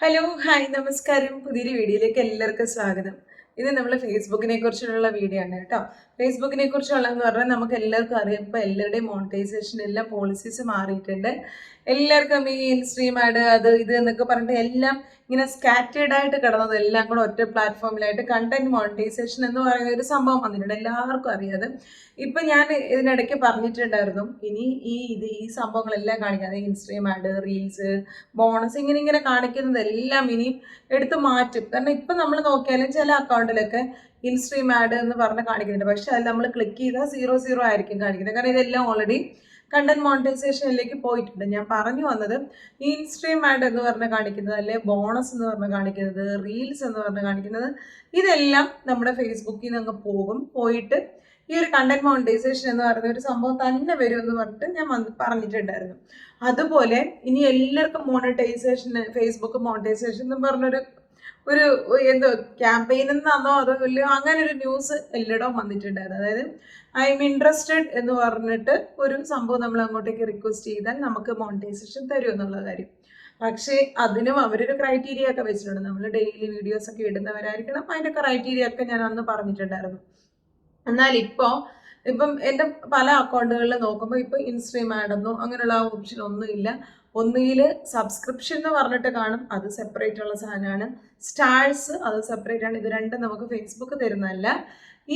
Hello hi നമസ്കാരം. പുതിയൊരു വീഡിയോയിലേക്ക് എല്ലാവർക്കും സ്വാഗതം. ഇത് നമ്മൾ ഫേസ്ബുക്കിനെ കുറിച്ചുള്ള വീഡിയോ ആണ് കേട്ടോ. ഫേസ്ബുക്കിനെ കുറിച്ചുള്ളതെന്ന് പറഞ്ഞാൽ നമുക്ക് എല്ലാവർക്കും അറിയാം. ഇപ്പോൾ എല്ലാവരുടെയും മോണിറ്റൈസേഷൻ എല്ലാം പോളിസീസ് മാറിയിട്ടുണ്ട്. എല്ലാവർക്കും ഈ ഇൻസ്ട്രീം ആഡ് അത് ഇത് എന്നൊക്കെ പറഞ്ഞിട്ട് എല്ലാം ഇങ്ങനെ സ്കാറ്റേഡ് ആയിട്ട് കിടന്നത് എല്ലാം കൂടെ ഒറ്റ പ്ലാറ്റ്ഫോമിലായിട്ട് കണ്ടന്റ് മോണിറ്റൈസേഷൻ എന്ന് പറയുന്ന ഒരു സംഭവം വന്നിട്ടുണ്ട്. എല്ലാവർക്കും അറിയാതെ ഇപ്പം ഞാൻ ഇതിനിടയ്ക്ക് പറഞ്ഞിട്ടുണ്ടായിരുന്നു. ഇനി ഈ ഇത് ഈ സംഭവങ്ങളെല്ലാം കാണിക്കാതെ ഇൻസ്റ്റഗ്രാം ആഡ് റീൽസ് ബോണസ് ഇങ്ങനെ ഇങ്ങനെ കാണിക്കുന്നതെല്ലാം ഇനി എടുത്ത് മാറ്റും. കാരണം ഇപ്പം നമ്മൾ നോക്കിയാലും ചില അക്കൗണ്ടിലൊക്കെ ഇൻസ്റ്റഗ്രാം ആഡ് എന്ന് പറഞ്ഞ് കാണിക്കുന്നുണ്ട്. പക്ഷെ അത് നമ്മൾ ക്ലിക്ക് ചെയ്താൽ സീറോ സീറോ ആയിരിക്കും കാണിക്കുന്നത്. കാരണം ഇതെല്ലാം ഓൾറെഡി കണ്ടന്റ് മോണിറ്റൈസേഷനിലേക്ക് പോയിട്ടുണ്ട്. ഞാൻ പറഞ്ഞു വന്നത് ഇൻസ്ട്രീം ആഡ് എന്ന് പറഞ്ഞ് കാണിക്കുന്നത് അല്ലെ ബോണസ് എന്ന് പറഞ്ഞ് കാണിക്കുന്നത് റീൽസ് എന്ന് പറഞ്ഞ് കാണിക്കുന്നത് ഇതെല്ലാം നമ്മുടെ ഫേസ്ബുക്കിൽ നിന്ന് അങ്ങ് പോകും. പോയിട്ട് ഈ ഒരു കണ്ടന്റ് മോണിറ്റൈസേഷൻ എന്ന് പറയുന്ന ഒരു സംഭവം തന്നെ വരും എന്ന് പറഞ്ഞിട്ട് ഞാൻ പറഞ്ഞിട്ടുണ്ടായിരുന്നു. അതുപോലെ ഇനി എല്ലാവർക്കും മോണിറ്റൈസേഷൻ ഫേസ്ബുക്ക് മോണിറ്റൈസേഷൻ എന്ന് പറഞ്ഞൊരു ഒരു എന്തോ ക്യാമ്പയിൻ നിന്നാണോ അതോ വലിയ അങ്ങനെ ഒരു ന്യൂസ് എല്ലായിടവും വന്നിട്ടുണ്ടായിരുന്നു. അതായത് ഐ എം ഇൻട്രസ്റ്റഡ് എന്ന് പറഞ്ഞിട്ട് ഒരു സംഭവം നമ്മൾ അങ്ങോട്ടേക്ക് റിക്വസ്റ്റ് ചെയ്താൽ നമുക്ക് മോണിറ്റൈസേഷൻ തരും എന്നുള്ള കാര്യം. പക്ഷേ അതിനും അവരൊരു ക്രൈറ്റീരിയ ഒക്കെ വെച്ചിട്ടുണ്ട്. നമ്മൾ ഡെയിലി വീഡിയോസ് ഒക്കെ ഇടുന്നവരായിരിക്കണം. അതിന്റെ ക്രൈറ്റീരിയ ഒക്കെ ഞാൻ അന്ന് പറഞ്ഞിട്ടുണ്ടായിരുന്നു. എന്നാൽ ഇപ്പോൾ ഇപ്പം എന്റെ പല അക്കൗണ്ടുകളിൽ നോക്കുമ്പോൾ ഇപ്പോൾ ഇൻസ്ട്രീം ആഡെന്നോ അങ്ങനെയുള്ള ഓപ്ഷൻ ഒന്നുമില്ല. ഒന്നുകിൽ സബ്സ്ക്രിപ്ഷൻ എന്ന് പറഞ്ഞിട്ട് കാണും അത് സെപ്പറേറ്റ് ഉള്ള സാധനമാണ്. സ്റ്റാഴ്സ് അത് സെപ്പറേറ്റ് ആണ്. ഇത് രണ്ടും നമുക്ക് ഫേസ്ബുക്ക് തരുന്നതല്ല.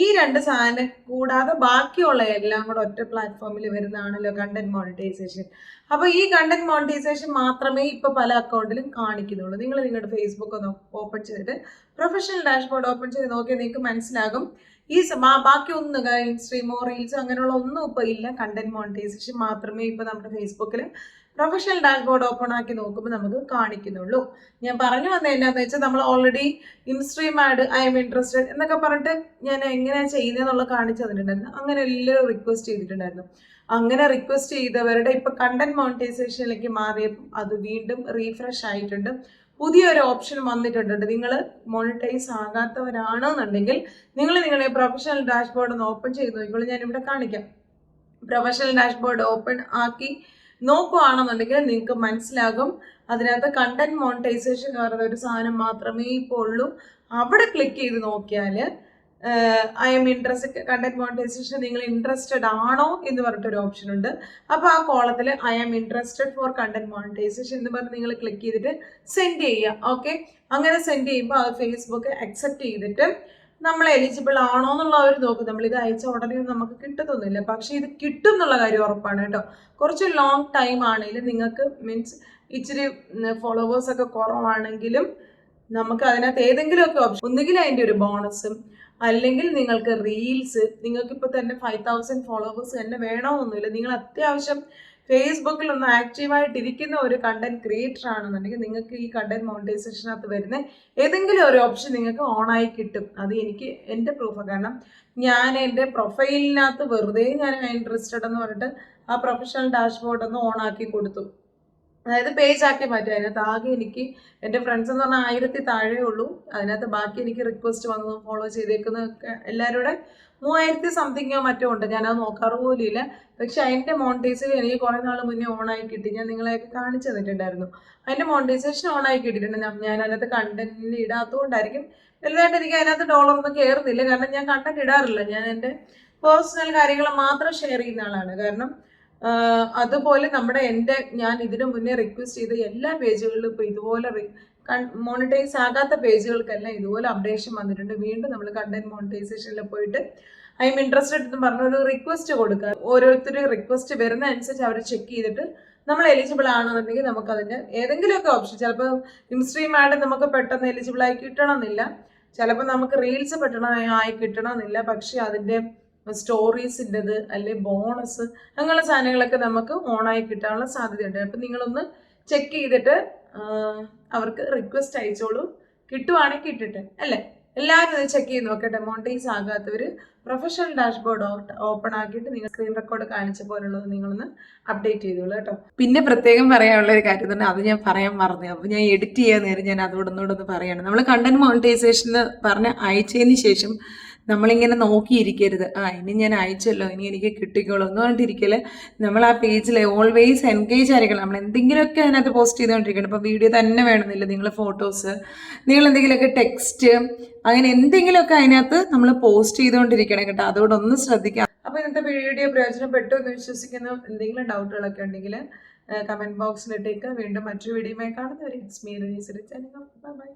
ഈ രണ്ട് സാധനം കൂടാതെ ബാക്കിയുള്ള എല്ലാം കൂടെ ഒറ്റ പ്ലാറ്റ്ഫോമിൽ വരുന്നതാണല്ലോ കണ്ടന്റ് മോണിറ്റൈസേഷൻ അപ്പോൾ ഈ കണ്ടന്റ് മോണിറ്റൈസേഷൻ മാത്രമേ ഇപ്പോൾ പല അക്കൗണ്ടിലും കാണിക്കുന്നുള്ളൂ. നിങ്ങൾ നിങ്ങളുടെ ഫേസ്ബുക്ക് ഒന്ന് ഓപ്പൺ ചെയ്തിട്ട് പ്രൊഫഷണൽ ഡാഷ്ബോർഡ് ഓപ്പൺ ചെയ്ത് നോക്കിയാൽ നിങ്ങൾക്ക് മനസ്സിലാകും. ഈ ബാക്കി ഒന്നും ഇൻസ്ട്രീമോ റീൽസോ അങ്ങനെയുള്ള ഒന്നും ഇപ്പോൾ ഇല്ല. കണ്ടന്റ് മോണിറ്റൈസേഷൻ മാത്രമേ ഇപ്പോൾ നമ്മുടെ ഫേസ്ബുക്കിൽ പ്രൊഫഷണൽ ഡാഷ്ബോർഡ് ഓപ്പൺ ആക്കി നോക്കുമ്പോൾ നമുക്ക് കാണിക്കുന്നുള്ളൂ. ഞാൻ പറഞ്ഞു വന്നത് എന്നാന്ന് വെച്ചാൽ നമ്മൾ already instream ad I'm interested എന്നൊക്കെ പറഞ്ഞിട്ട് ഞാൻ എങ്ങനെയാണ് ചെയ്യുന്നതെന്നുള്ള കാണിച്ചു തന്നിട്ടുണ്ടായിരുന്നു. അങ്ങനെ എല്ലാവരും റിക്വസ്റ്റ് ചെയ്തിട്ടുണ്ടായിരുന്നു. അങ്ങനെ റിക്വസ്റ്റ് ചെയ്തവരുടെ ഇപ്പൊ കണ്ടന്റ് മോണിറ്റൈസേഷനിലേക്ക് മാറിയപ്പോൾ അത് വീണ്ടും റീഫ്രഷ് ആയിട്ടുണ്ട്. പുതിയൊരു ഓപ്ഷൻ വന്നിട്ടുണ്ട്. നിങ്ങൾ മോണിറ്റൈസ് ആകാത്തവരാണെന്നുണ്ടെങ്കിൽ നിങ്ങൾ നിങ്ങളുടെ പ്രൊഫഷണൽ ഡാഷ്ബോർഡ് ഒന്ന് ഓപ്പൺ ചെയ്ത് നോക്കിക്കോളൂ. ഞാൻ ഇവിടെ കാണിക്കാം. പ്രൊഫഷണൽ ഡാഷ്ബോർഡ് ഓപ്പൺ ആക്കി നോക്കുകയാണെന്നുണ്ടെങ്കിൽ നിങ്ങൾക്ക് മനസ്സിലാകും. അതിനകത്ത് കണ്ടന്റ് മോണിറ്റൈസേഷൻ പറയുന്ന ഒരു സാധനം മാത്രമേ ഇപ്പോൾ ഉള്ളൂ. അവിടെ ക്ലിക്ക് ചെയ്ത് നോക്കിയാൽ I M interest content monetisation നിങ്ങൾ ഇൻട്രസ്റ്റഡ് ആണോ എന്ന് പറഞ്ഞിട്ടൊരു ഓപ്ഷൻ ഉണ്ട്. അപ്പോൾ ആ കോളത്തിൽ I am interested for content monetisation എന്ന് പറഞ്ഞ് നിങ്ങൾ ക്ലിക്ക് ചെയ്തിട്ട് സെൻഡ് ചെയ്യുക. ഓക്കെ അങ്ങനെ സെൻഡ് ചെയ്യുമ്പോൾ അത് ഫേസ്ബുക്ക് അക്സെപ്റ്റ് ചെയ്തിട്ട് നമ്മൾ എലിജിബിൾ ആണോ എന്നുള്ള അവർ നോക്കും. നമ്മൾ ഇത് അയച്ച ഉടനെ നമുക്ക് കിട്ടത്തൊന്നുമില്ല. പക്ഷേ ഇത് കിട്ടും എന്നുള്ള കാര്യം ഉറപ്പാണ് കേട്ടോ. കുറച്ച് ലോങ് ടൈം ആണെങ്കിലും നിങ്ങൾക്ക് മീൻസ് ഇച്ചിരി ഫോളോവേഴ്സൊക്കെ കുറവാണെങ്കിലും നമുക്ക് അതിനകത്ത് ഏതെങ്കിലുമൊക്കെ ഓപ്ഷൻ ഒന്നുകിൽ അതിന്റെ ഒരു ബോണസും അല്ലെങ്കിൽ നിങ്ങൾക്ക് റീൽസ് നിങ്ങൾക്കിപ്പോൾ തന്നെ ഫൈവ് തൗസൻഡ് ഫോളോവേഴ്സ് തന്നെ വേണമെന്നൊന്നുമില്ല നിങ്ങൾ അത്യാവശ്യം ഫേസ്ബുക്കിൽ ഒന്ന് ആക്റ്റീവായിട്ടിരിക്കുന്ന ഒരു കണ്ടന്റ് ക്രിയേറ്റർ ആണെന്നുണ്ടെങ്കിൽ നിങ്ങൾക്ക് ഈ കണ്ടന്റ് മോണിറ്റൈസേഷനകത്ത് വരുന്ന ഏതെങ്കിലും ഒരു ഓപ്ഷൻ നിങ്ങൾക്ക് ഓണായി കിട്ടും. അത് എനിക്ക് എന്റെ പ്രൂഫ് കാരണം ഞാൻ എന്റെ പ്രൊഫൈലിനകത്ത് വെറുതെ ഞാൻ ഇൻട്രസ്റ്റഡ് എന്ന് പറഞ്ഞിട്ട് ആ പ്രൊഫഷണൽ ഡാഷ്ബോർഡ് ഒന്ന് ഓണാക്കി കൊടുത്തു. അതായത് പേജ് ആക്കി മാറ്റി. അതിനകത്ത് ആകെ എനിക്ക് എന്റെ ഫ്രണ്ട്സ് എന്ന് പറഞ്ഞാൽ ആയിരത്തി താഴെ ഉള്ളൂ അതിനകത്ത് ബാക്കി എനിക്ക് റിക്വസ്റ്റ് വന്നതും ഫോളോ ചെയ്തേക്കുന്നതൊക്കെ എല്ലാവരുടെ മൂവായിരത്തി സംതിങ്ങോ മറ്റോ ഉണ്ട്. ഞാനത് നോക്കാറ് പോലും ഇല്ല പക്ഷെ അതിന്റെ മോണിറ്റൈസേഷൻ എനിക്ക് കുറേ നാൾ മുന്നേ ഓണായി കിട്ടി. ഞാൻ നിങ്ങളെയൊക്കെ കാണിച്ചു തന്നിട്ടുണ്ടായിരുന്നു. അതിന്റെ മോണിറ്റൈസേഷൻ ഓണായി കിട്ടിയിട്ടുണ്ട്. ഞാൻ അതിനകത്ത് കണ്ടന്റ് ഇടാത്തതുകൊണ്ടായിരിക്കും വലുതായിട്ട് എനിക്ക് അതിനകത്ത് ഡോളർ ഒന്നും കയറുന്നില്ല കാരണം ഞാൻ കണ്ടന്റ് ഇടാറില്ല. ഞാൻ എന്റെ പേഴ്സണൽ കാര്യങ്ങൾ മാത്രം ഷെയർ ചെയ്യുന്ന ആളാണ്. കാരണം അതുപോലെ നമ്മുടെ എന്റെ ഞാൻ ഇതിനു മുന്നേ റിക്വസ്റ്റ് ചെയ്ത എല്ലാ പേജുകളിലും ഇപ്പോൾ ഇതുപോലെ മോണിറ്റൈസ് ആകാത്ത പേജുകൾക്കെല്ലാം ഇതുപോലെ അപ്ഡേഷൻ വന്നിട്ടുണ്ട്. വീണ്ടും നമ്മൾ കണ്ടന്റ് മോണിറ്റൈസേഷനിൽ പോയിട്ട് ഐ എം ഇൻട്രസ്റ്റഡ് എന്ന് പറഞ്ഞ ഒരു റിക്വസ്റ്റ് കൊടുക്കുക. ഓരോരുത്തരും റിക്വസ്റ്റ് വരുന്ന അനുസരിച്ച് അവർ ചെക്ക് ചെയ്തിട്ട് നമ്മൾ എലിജിബിൾ ആണെന്നുണ്ടെങ്കിൽ നമുക്ക് അതിന്റെ ഏതെങ്കിലുമൊക്കെ ഓപ്ഷൻ ചിലപ്പോൾ ഇൻസ്ട്രീം ആഡ് നമുക്ക് പെട്ടെന്ന് എലിജിബിൾ ആയി കിട്ടണമെന്നില്ല. ചിലപ്പോൾ നമുക്ക് റീൽസ് പെട്ടെന്ന് ആയി കിട്ടണമെന്നില്ല. പക്ഷേ അതിന്റെ സ്റ്റോറീസിന്റെത് അല്ലെ ബോണസ് അങ്ങനെയുള്ള സാധനങ്ങളൊക്കെ നമുക്ക് ഓണായി കിട്ടാനുള്ള സാധ്യതയുണ്ട്. അപ്പം നിങ്ങളൊന്ന് ചെക്ക് ചെയ്തിട്ട് അവർക്ക് റിക്വസ്റ്റ് അയച്ചോളൂ. കിട്ടുവാണെങ്കിൽ കിട്ടട്ടെ അല്ലേ? എല്ലാവരും ഇത് ചെക്ക് ചെയ്ത് നോക്കട്ടെ. മോണിറ്റൈസ് ആകാത്തവർ പ്രൊഫഷണൽ ഡാഷ്ബോർഡ് ഓപ്പൺ ആക്കിയിട്ട് നിങ്ങൾ സ്ക്രീൻ റെക്കോർഡ് കാണിച്ച പോലുള്ളത് നിങ്ങളൊന്ന് അപ്ഡേറ്റ് ചെയ്തോളൂ കേട്ടോ. പിന്നെ പ്രത്യേകം പറയാനുള്ള ഒരു കാര്യം തന്നെ അത് ഞാൻ പറയാൻ മറന്നു. അപ്പോൾ ഞാൻ എഡിറ്റ് ചെയ്യാൻ നേരം ഞാൻ അതോടൊന്നുകൂടെ ഒന്ന് പറയുകയാണ് നമ്മൾ കണ്ടന്റ് മോണിറ്റൈസേഷൻ പറഞ്ഞ് അയച്ചതിന് ശേഷം നമ്മളിങ്ങനെ നോക്കിയിരിക്കരുത്. ആ ഇനി ഞാൻ അയച്ചല്ലോ ഇനി എനിക്ക് കിട്ടിക്കോളൂ എന്ന് പറഞ്ഞിട്ടിരിക്കൽ. നമ്മൾ ആ പേജിൽ ഓൾവേസ് എൻഗേജ് ആയിരിക്കണം. നമ്മൾ എന്തെങ്കിലുമൊക്കെ അതിനകത്ത് പോസ്റ്റ് ചെയ്തുകൊണ്ടിരിക്കണം. ഇപ്പോൾ വീഡിയോ തന്നെ വേണമെന്നില്ല. നിങ്ങൾ ഫോട്ടോസ് നിങ്ങൾ എന്തെങ്കിലുമൊക്കെ ടെക്സ്റ്റ് അങ്ങനെ എന്തെങ്കിലുമൊക്കെ അതിനകത്ത് നമ്മൾ പോസ്റ്റ് ചെയ്തുകൊണ്ടിരിക്കണം കേട്ടോ. അതോടൊന്ന് ശ്രദ്ധിക്കാം. അപ്പോൾ ഇന്നത്തെ വീഡിയോ പ്രയോജനപ്പെട്ടു എന്ന് വിശ്വസിക്കുന്ന. എന്തെങ്കിലും ഡൗട്ടുകളൊക്കെ ഉണ്ടെങ്കിൽ കമന്റ് ബോക്സിലിട്ടേക്ക് വീണ്ടും മറ്റൊരു വീഡിയോയുമായി കാണുന്നവരെ ഇറ്റ്സ് മീ ബൈ ബൈ